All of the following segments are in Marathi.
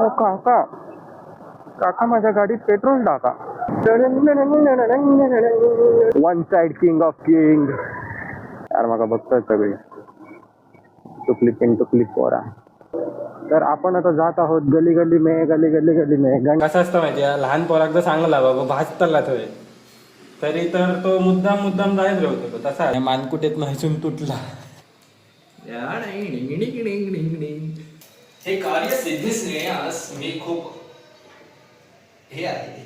ओ काका. काका माझ्या गाडीत पेट्रोल टाका. One side king of king यार मग बघतोय सगळी. टुकली पिन टुकली पोरा. तर आपण आता जात आहोत गली गली मे गली गली गली मे. गण कसं असतं माहिती आहे लहान पोराक सांगला बाबा भाजतला थोय तरी तर तो मुद्दाम मुद्दाम जायच राहतो तो तसा. मानकुटेत नसून तुटला. हे कार्य सिद्धीसने आज मी खूप हे आहे.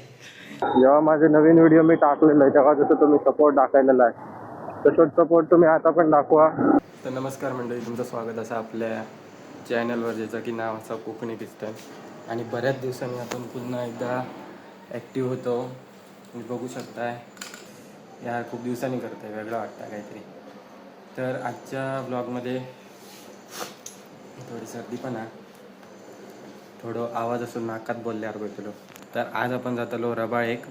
जेव्हा माझे नवीन व्हिडिओ मी टाकलेलं आहे तेव्हा जसं तुम्ही सपोर्ट दाखवलेला आहे तसंच सपोर्ट तुम्ही आता पण दाखवा. तर नमस्कार मंडळी तुमचं स्वागत असं आपल्या चॅनलवर ज्याचं की नाव असं कोकणी दिसतंय. आणि बऱ्याच दिवसांनी आपण पुन्हा एकदा ॲक्टिव्ह होतो. तुम्ही बघू शकताय या खूप दिवसांनी करतोय वेगळं वाटतं काहीतरी. तर आजच्या ब्लॉगमध्ये थोडी सर्दी पण आहे थोडं आवाज असून नाकात बोलल्यावर भेटलो तर आज आपण जातलो रबाळ एक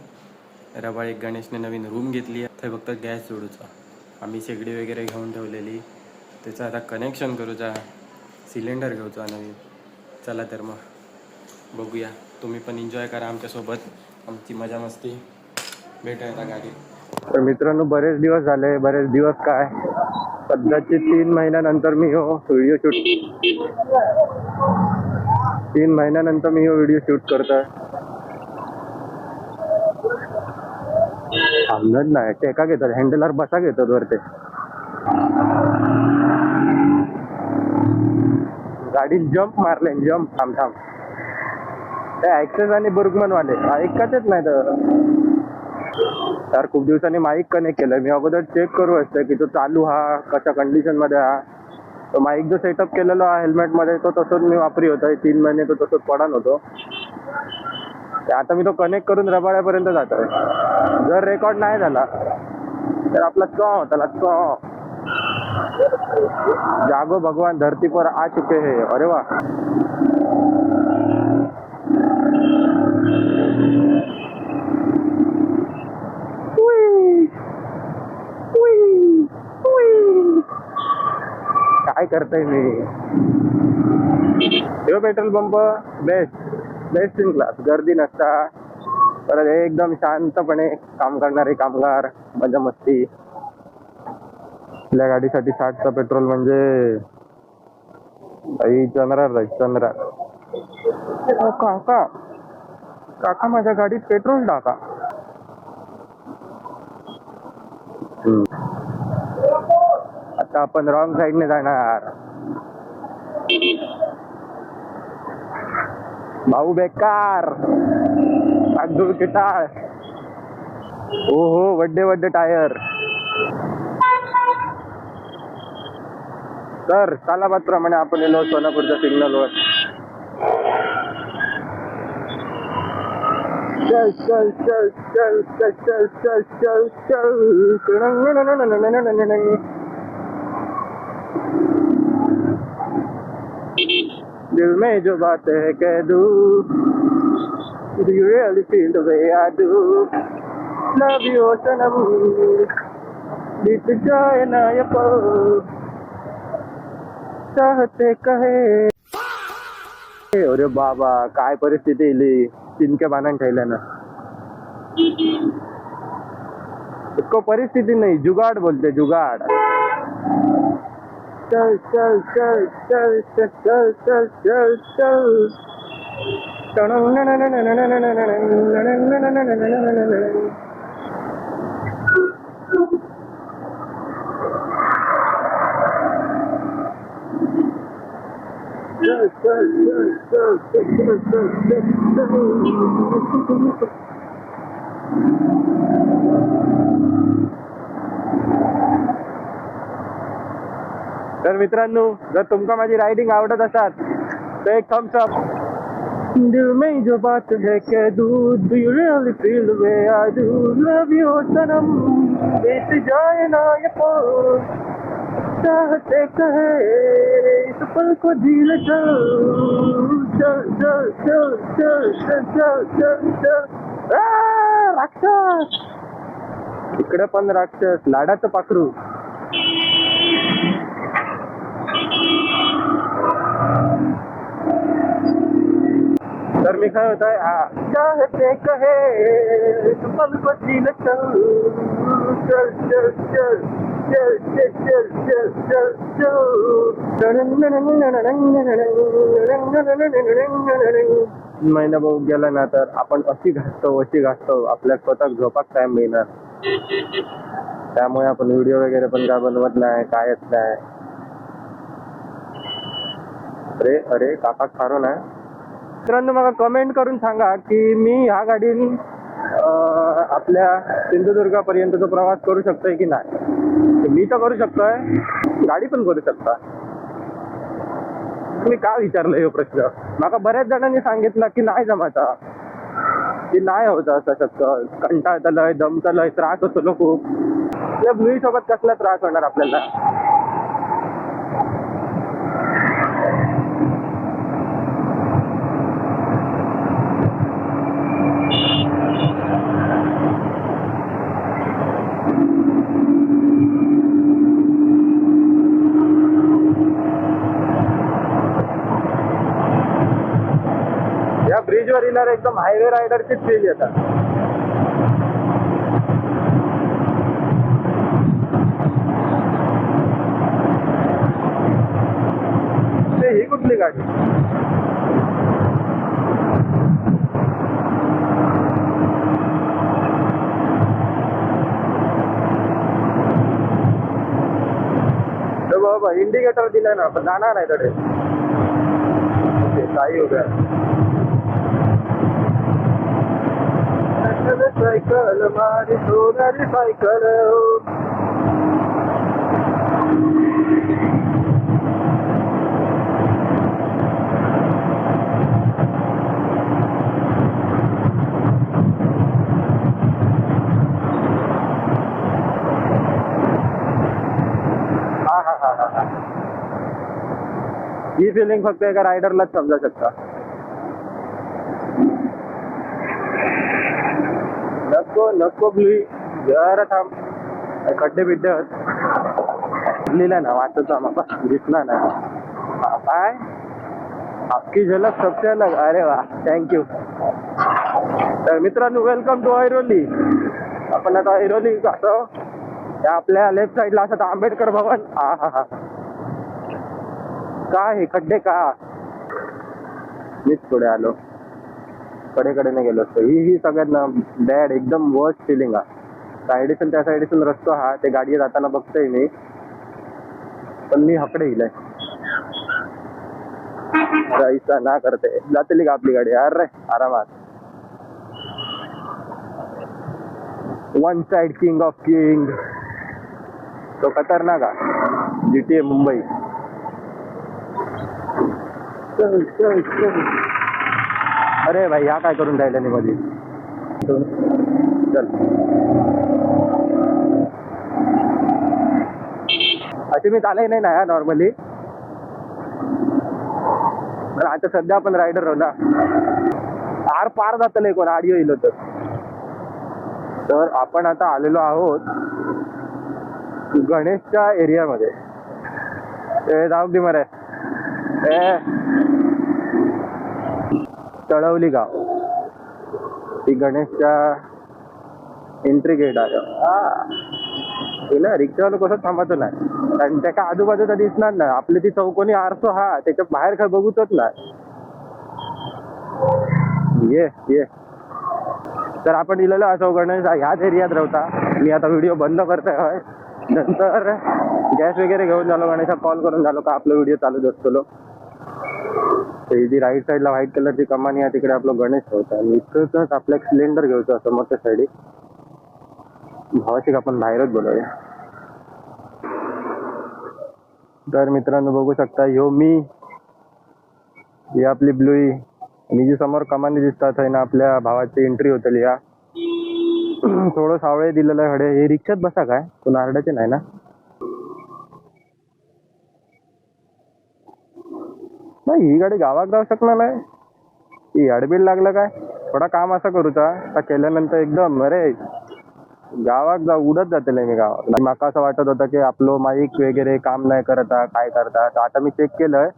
रबाळ एक गणेशने नवीन रूम घेतली आहे. थंय फक्त गॅस जोडूचा. आम्ही शेगडी वगैरे घेऊन ठेवलेली. त्याचं आता कनेक्शन करूचा सिलेंडर घेऊचा नवीन. चला तर मग. बघूया. तुम्ही पण एन्जॉय करा आमच्यासोबत. आमची मजा मस्ती. भेटूया आता गाडी. तर मित्रांनो बरेच दिवस झाले. बरेच दिवस काय? सध्याचे तीन महिन्यानंतर मी हो व्हिडिओ शूट तीन महिन्यानंतर मी हा व्हिडिओ शूट करतोय. थांबत नाही. टेका घेतात हँडलर बसा घेतात वरते. गाडी जम्प मारले जम्प थांब थांब. ते ऍक्सेस आणि बुर्गमन वाले ऐकतच नाही तर तर खूप दिवसांनी माईक कनेक्ट केलं मी अगोदर चेक करू असतं की तो चालू हा कशा कंडिशनमध्ये हा. माईक जो सेटअप केलेलो आहे हेल्मेटमध्ये तो तसंच मी वापरी होता. तीन महिने तो तसंच पडान होतो ते. आता मी तो कनेक्ट करून रबाळ्यापर्यंत जातोय. जर रेकॉर्ड नाही झाला तर आपला चॉ होताला चॉ जागो भगवान धरती पर आ चुके है. अरे वा. मी. हे petrol pump best best in class गर्दी नसता. परत एकदम शांतपणे काम करणारे कामगार मजा मस्ती. आपल्या गाडीसाठी साठचा पेट्रोल म्हणजे आई चंद्रार जाईल चंद्रार. ओ काका. काका माझ्या गाडीत पेट्रोल टाका. आता आपण रॉंग साईडने जाणार. भाऊ बेकार. तांदूळ किटाळ. हो हो वड्डे वड्डे टायर. तर तालाबाद प्रमाणे आपण येलो सोलापूरच्या सिग्नलवर चल चल चल चल चल चल चल चल चल दिल में जो बात है कह दूं। Do you really feel the way I do? Love you, Sanamu. बीत जाए ना your पल चाहते कहे। अरे बाबा काय परिस्थिती इली? तिनके बांधून ठेवल्यानं इतकं परिस्थिती नाही जुगाड बोलते जुगाड. go, go, go, go, go, go, go, go, go. Thank you. तर मित्रांनो जर तुमका माझी रायडिंग आवडत असाल तर एक थम्स अप दिल में जो बात है कह दूं do you really feel the way I do love you Sanam. बीत जाए ना ये पल चाहते कहे इस पल को झील चल। चल चल चल चल चल चल चल चल। राक्षस। इकडे पण राक्षस लाडाचं पाखरू. तर मी काय होत आहे हा. चाहते कहे तू पल पतील चल चल चल चल चल चल चल चल चल महिना बघ गेला ना तर आपण अशी घासतो अशी घासतो. आपल्या स्वतः झोपाक टाइम मिळणार. त्यामुळे आपण व्हिडिओ वगैरे पण काय बनवत नाही कायच नाही. अरे अरे काका खारो ना. मित्रांनो मला कमेंट करून सांगा की मी ह्या गाडीने आपल्या सिंधुदुर्गापर्यंतचा प्रवास करू शकतोय की नाही? मी तर करू शकतोय. गाडी पण करू शकता. तुम्ही का विचारलं हे प्रश्न? माका बऱ्याच जणांनी सांगितलं की नाही जमाचा की नाही होत असं शक्य. कंटाळतलंय दमतलंय त्रास होतो खूप. मी सोबत कसला त्रास होणार आपल्याला? ब्रिज वर येणार एकदम हायवे रायडरचीच फील येतात. ते ही कुठली गाडी? तर बाबा इंडिकेटर दिलाय ना जाणार नाही तडे काही उभ्या सायकल मारी सोनारी सायकल. हा हा हा हा हा. ही फिलिंग फक्त एका रायडरलाच समजा शकता. नको नको ब्लू जरा थांब. खड्डे बिड्डे आहेत. लिहिलं ना वाचत आम्हाला दिसला ना काय? आपकी झलक सबसे अलग. अरे वा थँक्यू तर मित्रांनो वेलकम टू ऐरोली आपण आता ऐरोली जातो. त्या आपल्या लेफ्ट साईडला असं आंबेडकर भवन. हा हा हा. काय हे खड्डे का? मीच पुढे आलो. कडेकडेने गेलो असतो. ही ही सगळ्यांना बॅड एकदम वर्स्ट फिलिंग आहे. साईडीतून त्या साईडीतून रस्तो हा ते गाडी जाताना बघतोय मी. पण मी हकडे इलाय जायचा ना करते. जातली का आपली गाडी? अरे आरामात. One side king of king तो खतरनाक आहे. जीटीए मुंबई चल चल चल. अरे भाई हा काय करून राहिला नाही मध्ये चल. असे मी चालय नाही ना नॉर्मली पण आता सध्या आपण रायडर राहू ना. आर पार जातलं कोण आडिओ येईल तर तर आपण आता आलेलो आहोत गणेशच्या एरियामध्ये ए जाऊ दे मरे. ए तळवली गाव. ती गणेशच्या एंट्री गेट आहे. तिला रिक्षावाला कसं थांबतो नाही. कारण त्याच्या आजूबाजूचा दिसणार नाही. आपली ती चौकोनी आरसो हा त्याच्या बाहेर काय बघूतच नाही. ये ये. तर आपण दिलेलं असो गणेश ह्याच एरियात राहता मी आता व्हिडिओ बंद करतोय होय. नंतर गॅस वगैरे घेऊन झालो गणेशा कॉल करून झालो का आपला व्हिडिओ चालू असतो. ही जी राईट साईडला व्हाईट कलरची कमानी आहे तिकडे आपलं गणेश ठेवतो आणि इथंच आपलं एक सिलेंडर घ्यायचं असं मोठ्या साईडी भावाशी आपण बाहेरच बोलूया. तर मित्रांनो बघू शकता ह्यो मी ही आपली ब्लुई आणि जी समोर कमानी दिसतात आहे ना आपल्या भावाची एंट्री होतली या. थोडं सावळे दिलेलं आहे. हडे हे रिक्षात बसा काय? तू नारड्याचे नाही ना? नाही ही गाडी गावात जाऊ शकणार नाही. ही अडबीड लागलं काय? थोडा काम असं करूचा. का केल्यानंतर एकदम अरे गावात जाऊ उडत जातले मी गावात. माका असं वाटत होतं की आपलं माईक वगैरे काम नाही करता काय करता. तर आता मी चेक केलंय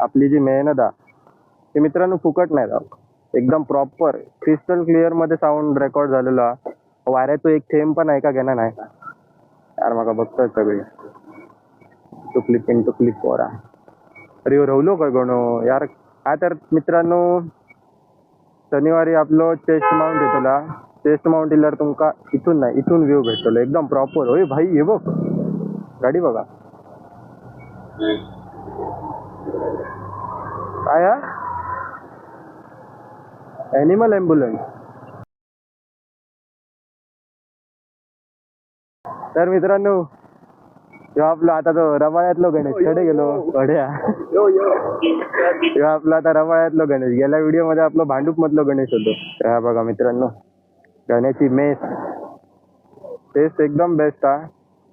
आपली जी मेहनत आहे ती मित्रांनो फुकट नाही जाऊ. एकदम प्रॉपर क्रिस्टल क्लिअरमध्ये साऊंड रेकॉर्ड झालेला. वाऱ्याचं एक थेंब पण ऐका घेणार नाही. यार माका बघतोय सगळे. टुकली पिन टुकली पोरा. अरे ह्यो रवलो गणो यार हा तर मित्रांनो शनिवारी आपलं चेस्ट माउंट येतला चेस्ट माउंट इल्यावर तुमका इथून नाही इथून व्ह्यू भेटतो एकदम प्रॉपर होय भाई हे बघ. गाडी बघा. काय ॲनिमल ॲम्ब्युलन्स तर मित्रांनो ह्यो आपला आता तो रवाळ्यातलो गणेशकडे गेलो बढ्या. ह्यो आपला आता रवाळ्यातलो गणेश गेल्या व्हिडिओमध्ये आपलं भांडूप मधलो गणेश होतो. हा बघा मित्रांनो गण्याची मेस. टेस्ट एकदम बेस्ट हा.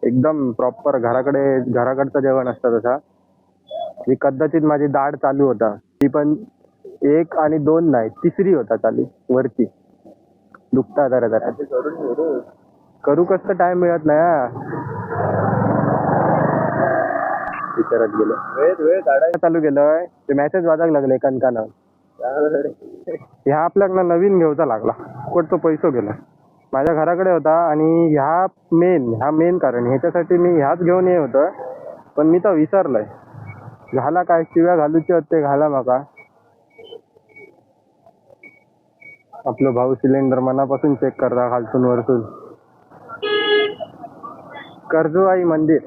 एकदम प्रॉपर घराकडे घराकडचं जेवण असतं तसा. ही कदाचित माझी दाढ चालू होता. ती पण एक आणि दोन नाही तिसरी होता चालू वरती. दुखता जरा जरा. करू कसं टाइम मिळत नाही हा. विचारत गेलो. चालू केलंय ते मेसेज वाजायला लागले कणकानं. ह्या आपल्याकडनं नवीन घेऊचा लागला. कुठं तो पैसो गेला. माझ्या घराकडे होता आणि ह्या मेन ह्या मेन कारण. ह्याच्यासाठी मी ह्याच घेऊन ये होतं. पण मी तर विसरलोय. घाला काय? शिव्या घालूचे होते घाला माका. आपलं भाऊ सिलेंडर मनापासून चेक करता खालतून वरतून. कर्जुआई मंदिर.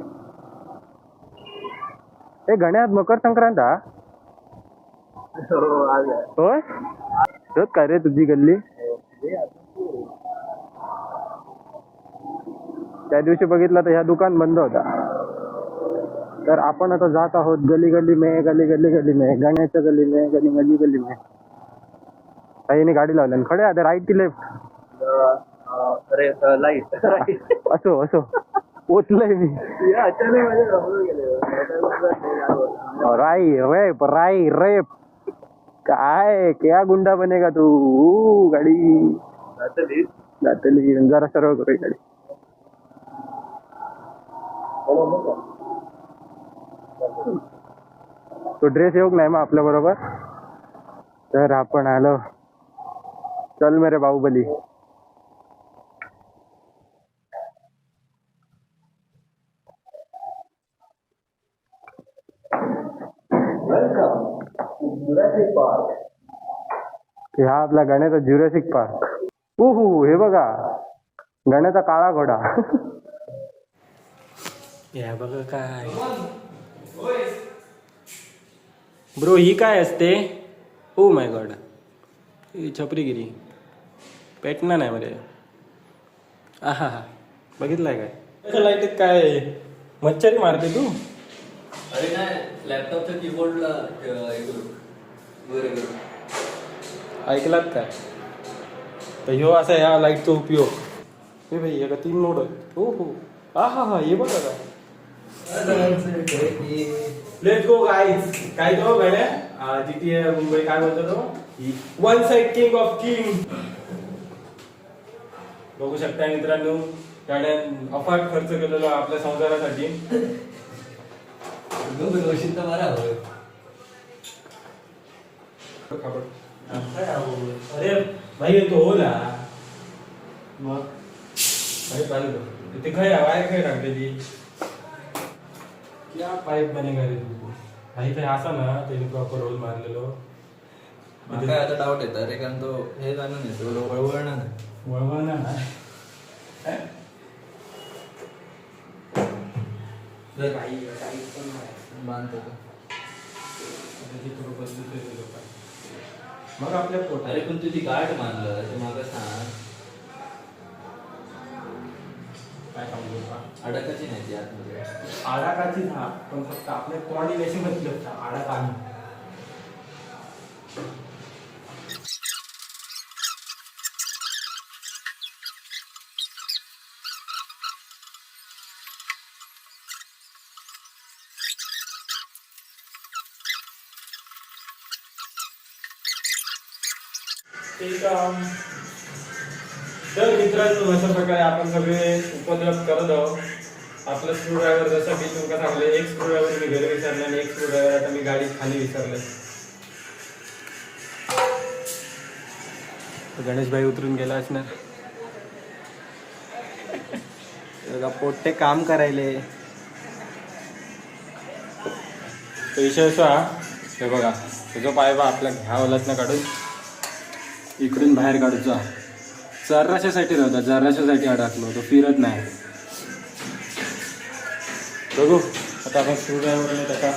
हे गण्यात मकर संक्रांत हा? होय? तोच काय रे तुझी गल्ली? त्या दिवशी बघितलं तर ह्या दुकान बंद होता. तर आपण आता जात आहोत गली गली में गली गली गली में गण्याच्या गली में गली गली गली में. ताईने गाडी लावली आणि खडे आता राईट की लेफ्ट असो असो. पोचलंय मी. राई रेप राई रेप काय क्या गुंडा बनेगा तू? ऊ, गाडी. जातली. जरा सर्व करू गाडी. तो ड्रेस येऊक नाही मग आपल्या बरोबर? तर आपण आलो. चल मेरे बाहुबली. हा आपला गण्याचा ज्युरेसिक पार्क उहू हे बघा. गण्याचा काळा घोडा. या बघा काय. ब्रो ही काय असते? ओ माय गॉड ही छपरीगिरी. पेटणार नाही मध्ये आहा हा. बघितलाय काय? लाईटीत काय? मच्छरी मारते तू? अरे नाही लॅपटॉपच्या कीबोर्डला करू बरोबर ऐकलात काय? तर ह्यो असा ह्या लाईटचा उपयोग. हे भाई एका तीन नोड हो हो. हा हा हा हे बघा का लेट गो गाईज काय तो गड्या जिथे मुंबई काय बोलतो तो? One side king of king बघू शकता मित्रांनो गाड्यात अफाट खर्च केलेला आपल्या संसारासाठी. हवं अरे भाई तो हो ना. मग? अरे चालू ते काय वायर काय टाकते ती? क्या पाईप बनेगा रे तू भाई काही असा ना त्याने प्रॉपर रोल मारलेलो. काय आता डाऊट येतं अरे कारण तो हे जाणं नाही तो वळवळणार नाही. वळवळणार ना? जर काही बांधतो तो. त्याची थोडं बदलतोय ते लोक मग आपल्या पोट अरे पण तुझी गाठ मारलं ते मागं सांग. काय सांगू का अडकाची नाही ती आतमध्ये. आडाकाची हा पण फक्त आपल्या कोऑर्डिनेशनमध्ये आडाका नाही प्रकारे आपण सगळे उपद्रव करत आहोत. आपलं स्क्रू ड्रायव्हर जसं मी तुमका सांगले एक स्क्रू ड्रायव्हर मी घरी विसरले आणि एक स्क्रू ड्रायव्हर आता मी गाडीत खाली विसरले. गणेशभाई उतरून गेला असणार. बघा, पोट्टे काम करायले. तो विषय असा हे बघा तुझा पाय बा आपल्या घ्यावलाच ना काढून इकडून बाहेर काढूचा जराशासाठी राहता जराशासाठी अडकलो तो फिरत नाही. बघू आता आपण स्क्रूड्रायव्हरने त्याचा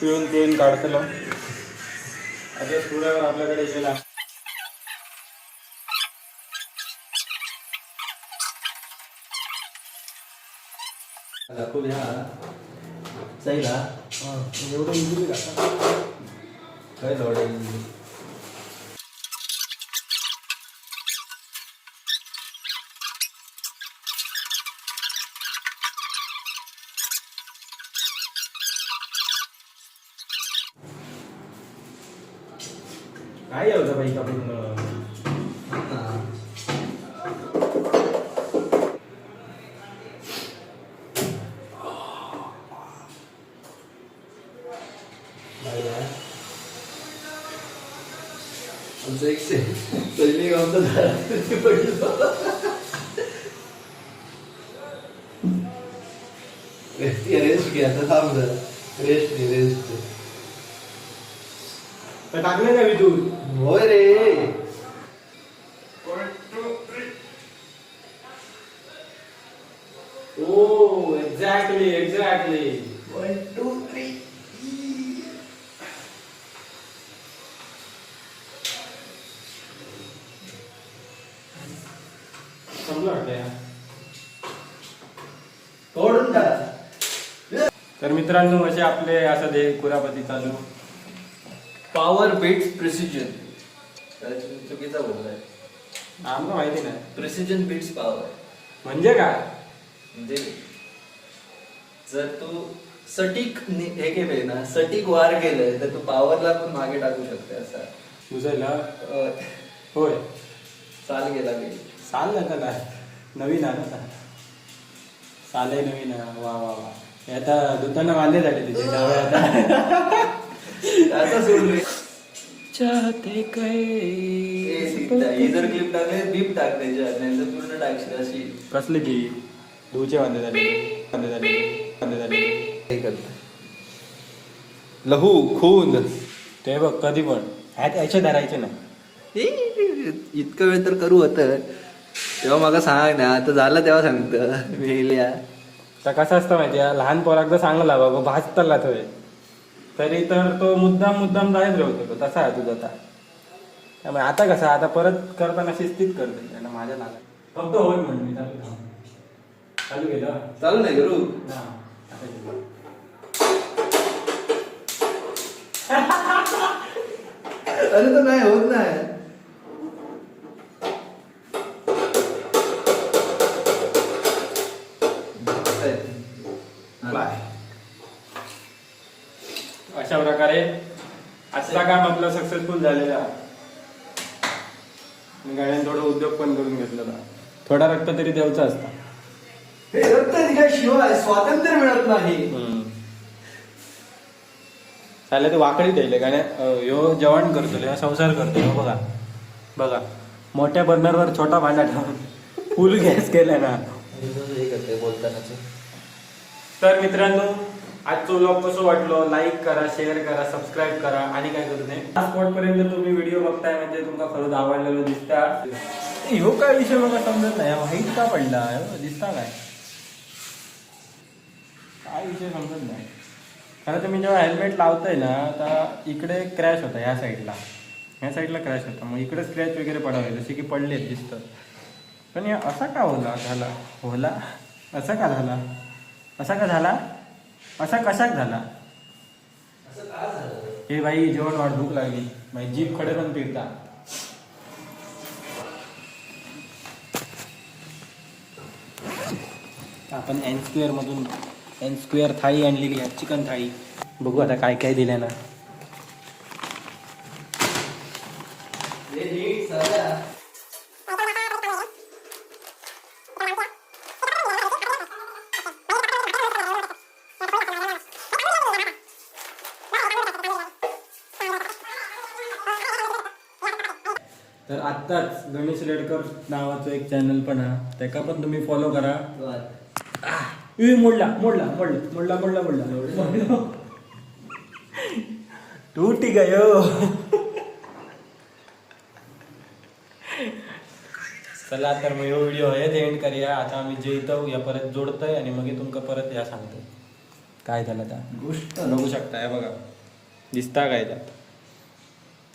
पिळून पिळून काढतलो. आता स्क्रूड्रायव्हर आपल्याकडे गेला. दाखवूया. हा एवढं इझिली का? काय लोड आहे काय होतं बाई का पूर्ण आमचं एक सैनिक आमचं झाडाखाली पडलं. रेस्ट घे, रेस्ट घे आता थांब जरा. रेस्ट घे रेस्ट घे. तर टाकलं का मी तू होय रे ओ exactly exactly one two three समजलं वाटतं यार. तोडून टाक तर मित्रांनो असे आपले असं दे कुरापती चालू. पॉवर बीट्स प्रिसिजन चुकीचा बोललाय. आम्हाला माहिती नाही. प्रिसिजन बीट्स पॉवर म्हणजे काय? म्हणजे जर तू सटीक नि- हे केलंय ना सटीक वार केलंय तर तू पॉवरला पण मागे टाकू शकते असा. तुझं अं, होय. चाल गेला गेली साल का काय नवीन आहे ना आता. साल आहे नवीन. आहे वा वा वा. हे आता दुताना वांदे झाले तिथे आता. चाहते ए, जर क्लिप टाकले बीप टाक त्याच्यात नाही तर पूर्ण टाकशील अशी. कसली की? दूचे वांदे झाले वांदे झाले वांदे झाले हे करत लहू खून. ते बघ कधी पण. ह्यात याचे धरायचे नाही इतकं वेळ तर करू होत तेव्हा मला सांग ना. आता झालं तेव्हा सांगत. मेल्या. तर कसं असतं माहिती आहे लहान पोराकदा सांगला बाबा भाजतला थोय तरी तर तो मुद्दाम मुद्दाम जायच राहतो तो तसा आहे तुझा आता त्यामुळे आता कसं आता परत करताना शिस्तीत करते माझ्या नाला फक्त होय म्हण मी चालू केलं? चालू नाही करू. अरे तर नाही होत नाही. आपला सक्सेसफुल झालेला. आणि गाड्याने थोडं उद्योग पण करून घेतलेला थोडा रक्त तरी द्यायचा असता. हे रक्त दिल्याशिवाय स्वातंत्र्य मिळत नाही. चालेल ते वाकडी द्यायले गाण्या ह्यो जेवण करतो ह्यो संसार करतो ह्यो बघा. बघा. मोठ्या बर्नरवर छोटा भांडा ठेवून फुल गॅस केलाय ना. बोलतानाच? तर मित्रांनो आजचं व्लॉग कसं वाटलो? लाईक करा शेअर करा सबस्क्राईब करा. आणि काय करू नये स्पॉट पर्यंत तुम्ही व्हिडिओ बघताय म्हणजे तुमका खरंच आवडलेलं दिसता. ह्यो हो काय विषय मला समजत नाही. माहीत का पडला? हो, दिसता काय? काय विषय समजत नाही. खरं तर मी जेव्हा हेल्मेट लावतोय ना आता इकडे क्रॅश होता ह्या साईडला ह्या साईडला क्रॅश होता. मग इकडे स्क्रॅच वगैरे पडावे जसे की पडले दिसतं पण असा का होला झाला? होला? असा का झाला? असा का झाला? असा कशाक झाला? हे बाई जेवण वाट भूक लागली. बाई जीप खडे पण फिरता आपण एन स्क्वेअर मधून एन स्क्वेअर थाळी आणलेली आहे चिकन थाळी. बघू आता काय काय दिलं ना. तर आत्ताच गणेश रेडकर नावाचं एक चॅनल पण हा त्याका पण तुम्ही फॉलो करा. मोडला मोडला मोडला मोडला मोडला मोडला. तू ठीक आहे. चला तर मग ह्यो व्हिडिओ हे एंड करूया. आता आम्ही जे इथं या परत जोडतोय आणि मग तुमका परत या सांगतोय. काय झालं आता? गोष्ट बघू शकता हे बघा. दिसता काय त्यात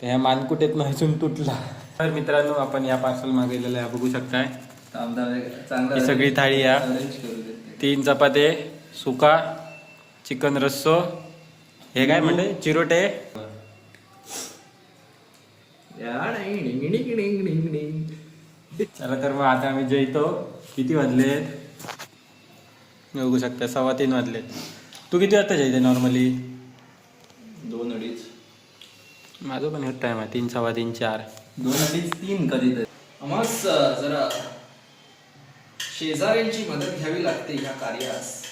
ह्या मानकुटेत हसून तुटला. तर मित्रांनो आपण या पार्सल मागवलेलं आहे. बघू शकताय. चांगला ही सगळी थाळी या. तीन चपाते सुका चिकन रस्सो. हे काय म्हणते चिरोटे. चला तर मग आता आम्ही जेवतो. किती वाजले? बघू शकता सव्वा तीन वाजले. तू किती वाजता जेवते नॉर्मली दोन अडीच. माझं पण होत टाइम आहे तीन सव्वा तीन चार. दोन अडीच तीन कधीतरी. आम्हास अ, जरा शेजाऱ्यांची मदत घ्यावी लागते ह्या कार्यास.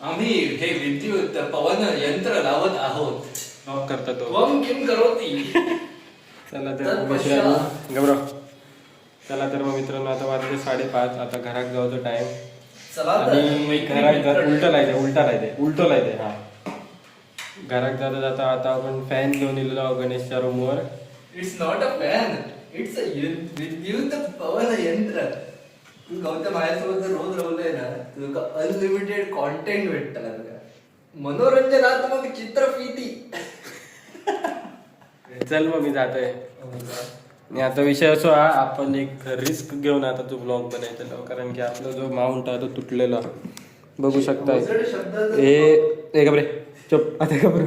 आम्ही हे विद्युत पवन यंत्र लावत आहोत. ऑफ करता तो. त्वम किम करोती. चला तर तर मग मित्रांनो गौरव चला तर मग मित्रांनो आता वाजले साडेपाच. आता घरात जाऊचं टाइम चला तर. आणि घरात उलट लायते उलटा लायते उलटो लायते हा. घरात जाता जाता आता आपण फॅन घेऊन इलेलो आहोत गणेशच्या रूमवर it's not a fan it's a विद्युत पवन यंत्र तू गौतम माझ्यासोबत जर रोज राहलोय ना तुका अनलिमिटेड कॉन्टेंट भेटतला तुका मनोरंजनात्मक चित्रफिती चल मग मी जातोय. आणि आता विषय असो हा आपण एक रिस्क घेऊन आता तो ब्लॉग बनायचा कारण की आपला जो माउंट आहे तो तुटलेला. बघू शब्दाचा हे हे घबरे. चुप. आता घबरे.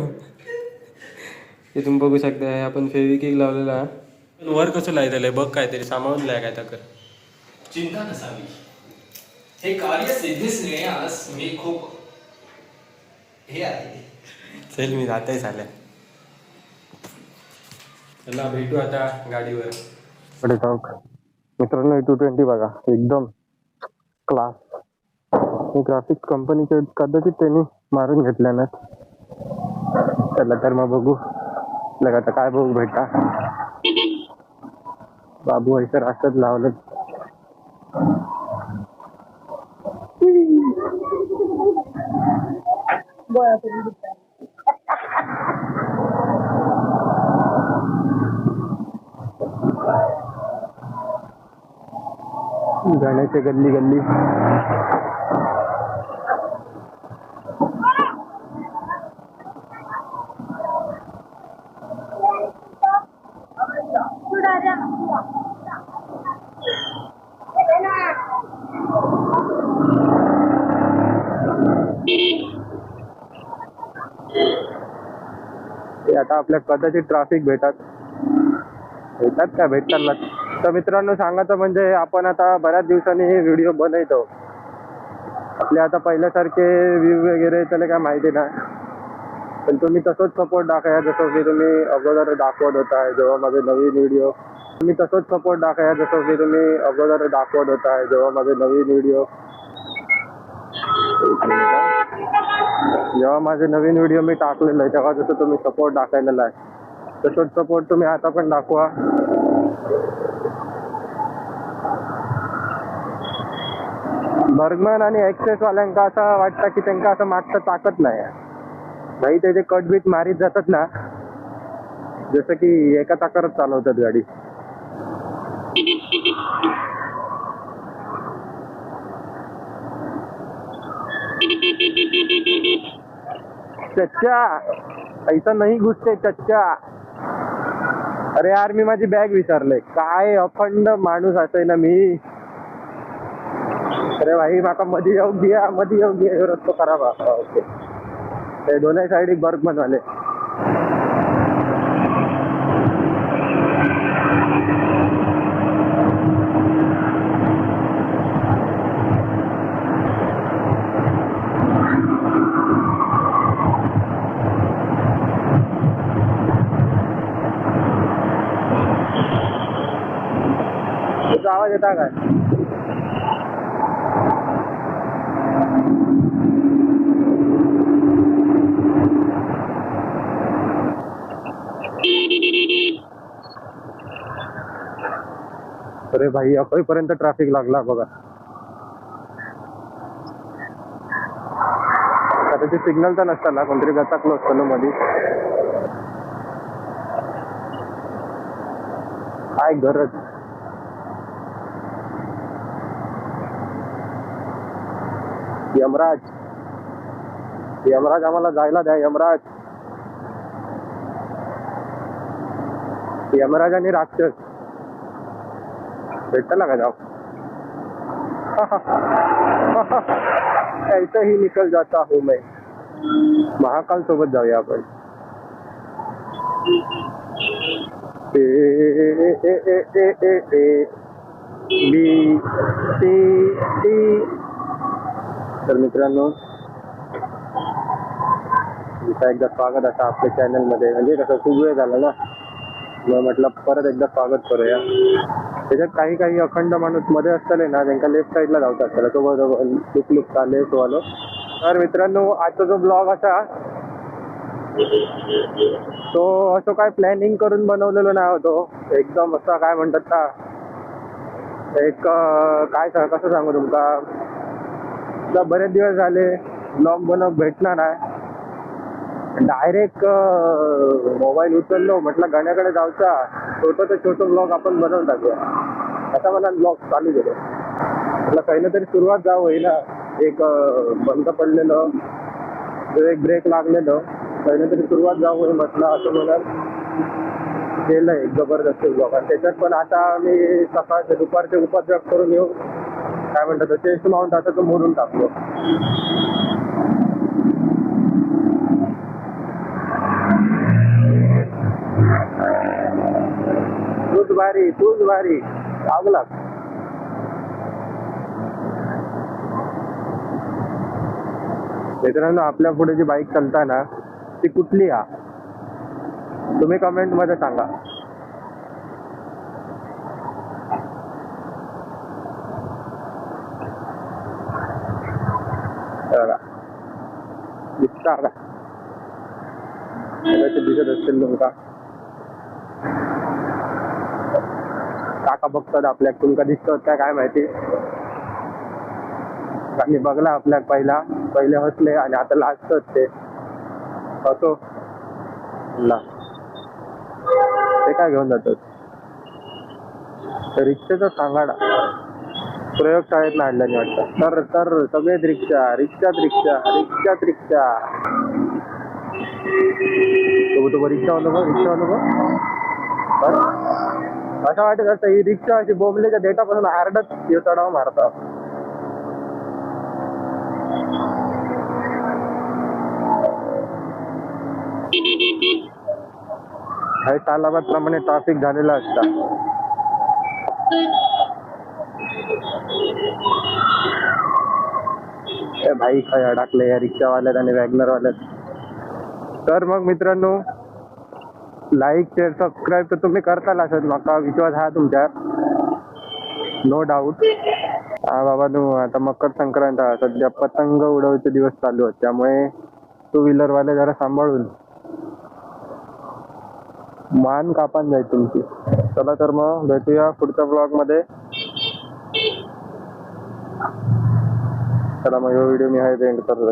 हे तुम्ही बघू शकता हे आपण फेविकिक लावलेला. आहे. वर कसं लायलेलं आहे? बघ काहीतरी सामावून लाय काय तर चिंता नसावी हे कार्य सिद्धीस नेण्यास मी खूप हे आहे. चल मी जाते झाल्या चला भेटू आता गाडीवर. पुढे चौक मित्रांनो टू ट्वेंटी बघा. एकदम क्लास हे ग्राफिक्स कंपनीचे कदाचित त्यांनी मारून घेतल्या ना चला तर मग बघू. लग आता काय बघू भेटा बाबू ऐसर असंच लावलं गण्याचे गल्ली गल्ली ते आता आपल्या कदाचित ट्रॅफिक भेटत. भेटतात का? भेटतात ना तर मित्रांनो सांगायचं म्हणजे आपण आता बऱ्याच दिवसांनी हे व्हिडिओ बनवतो. आपले आता पहिल्यासारखे व्ह्यू वगैरे त्याला काय माहिती नाही. पण तुम्ही तसंच सपोर्ट दाखवा. जसं की तुम्ही अगोदर दाखवत होता जेव्हा माझे नवीन व्हिडिओ तुम्ही तसंच सपोर्ट दाखवा. जसं की तुम्ही अगोदर दाखवत होता जेव्हा माझे नवीन व्हिडिओ जेव्हा माझे नवीन व्हिडिओ मी टाकलेलं आहे तेव्हा जसं तुम्ही सपोर्ट दाखवलेला आहे. तसंच सपोर्ट तुम्ही आता पण दाखवा. बर्गमन आणि एक्सेस वाल्यांका असं वाटतं की त्यांना असं मागचं ताकद नाही. भाई ते कट कटबीट मारीत जातात ना जसं की एका चाकावरच चालवतात गाडी. चच्चा ऐसा नाही घुसते चच्चा। अरे यार मी माझी बॅग विसरले काय अखंड माणूस असे ना मी. अरे भाई माका मध्ये येऊ घ्या मध्ये येऊ घ्या रस्तो खराब ओके ते दोन्ही साईड बर्फ बनवाले तुझा आहे. अरे भाई अकोईपर्यंत ट्रॅफिक लागला बघा. आता ते सिग्नल तर नसताना कोणतरी गचाकलो असतं ना मध्ये काय गरज? यमराज यमराज आम्हाला जायला द्या यमराज यमराज आणि राक्षस भेटला का जाऊ ऐसा ही निकल जाता हूँ मैं महाकाल सोबत जाऊया आपण ए ए ए ए ए ए ए बी सी डी तर मित्रांनो तुमचं एकदा स्वागत असा आपल्या चॅनलमध्ये म्हणजे कसं खूप वेळ झाला ना? मग म्हटलं परत एकदा स्वागत करूया. त्याच्यात काही काही अखंड माणूसमध्ये असतले ना त्यांना लेफ्ट साईडला धावतात. त्याला तो बरोबर लुक लुक लेफ्ट वालो. तर मित्रांनो आजचा जो ब्लॉग असा तो असं काय प्लॅनिंग करून बनवलेलो नाही होतो एकदम असा काय म्हणतात का एक काय कसं सांगू तुमका? आता बरेच दिवस झाले ब्लॉग बनव भेटणार आहे. डायरेक्ट मोबाईल उचललो म्हटलं गाण्याकडे जाऊचा. छोटं तर छोटं ब्लॉग आपण बनवून टाकूया. आता मला ब्लॉग चालू केलो. म्हटलं काही ना तरी सुरुवात जाऊ होईल ना. एक बंद पडलेलं एक ब्रेक लागलेलं. काही ना तरी सुरुवात जाऊ होईल म्हटलं असं म्हणा केलं एक जबरदस्त ब्लॉग आणि त्याच्यात पण आता मी सकाळचे दुपारचे उपद्रव करून येऊ काय म्हणतात ते लावून टाकतो मोडून टाकतो. तूच भारी तूच भारी. लागला मित्रांनो आपल्या पुढे जी बाईक चालताना ती कुठली हा? तुम्ही कमेंटमध्ये सांगा बघा. दिसता का कदाचित दिसत असतील तुमका काका बघतात आपल्या तुमका दिसतात काय काय माहिती? आणि बघला आपल्या पहिला. पहिले हसले आणि आता लाजतात ते. असो ला. ते काय घेऊन जातात? रिक्षेचा सांगाडा. प्रयोगशाळेत आणल्याने वाटतं. तर तर सगळेच रिक्षा. रिक्षात रिक्षा. रिक्षात रिक्षा. तो तो रिक्षा नको रिक्षा नको बरं असं वाटत असतं ही रिक्षा अशी बोंबलेच्या देठापासून आरडत हे चढाव मारतात. काही तालाबाद प्रमाणे ट्रॅफिक झालेला असता. ए भाई काय अडकले या रिक्षावाल्यात आणि वॅगनर वाल्यात. तर मग मित्रांनो लाईक शेअर सबस्क्राईब तर तुम्ही करताल असत माका विश्वास हा तुमच्यात नो डाऊट हा बाबा तू आता मकर संक्रांत हा. सध्या पतंग उडवायचे दिवस चालू आहेत. त्यामुळे टू व्हीलरवाले जरा सांभाळून. मान कापान जाईल तुमची. चला तर मग भेटूया पुढच्या ब्लॉगमध्ये चला मग व्हिडिओ मी आहे एंड करतो